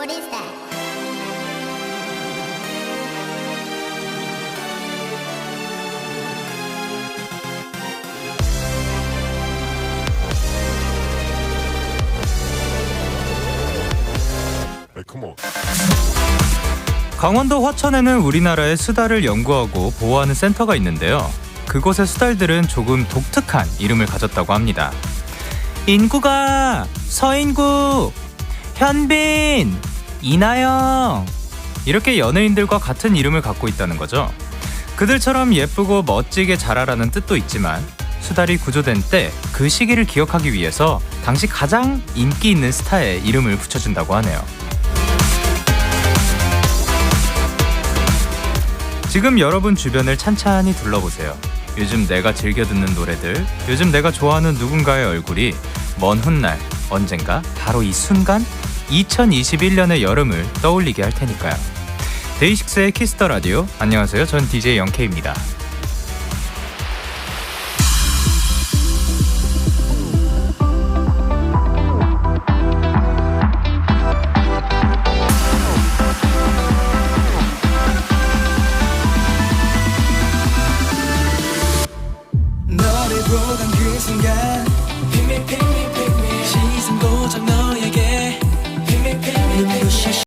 What is that? Hey, come on. 강원도 화천에는 우리나라의 수달을 연구하고 보호하는 센터가 있는데요. 그곳의 수달들은 조금 독특한 이름을 가졌다고 합니다. 인구가 서인구, 현빈, 이나영 이렇게 연예인들과 같은 이름을 갖고 있다는 거죠. 그들처럼 예쁘고 멋지게 자라라는 뜻도 있지만 수달이 구조된 때 그 시기를 기억하기 위해서 당시 가장 인기 있는 스타의 이름을 붙여준다고 하네요. 지금 여러분 주변을 찬찬히 둘러보세요. 요즘 내가 즐겨 듣는 노래들, 요즘 내가 좋아하는 누군가의 얼굴이 먼 훗날 언젠가 바로 이 순간 2021년의 여름을 떠올리게 할 테니까요. 데이식스의 키스터 라디오. 안녕하세요. 전 DJ 영케입니다. 平平平。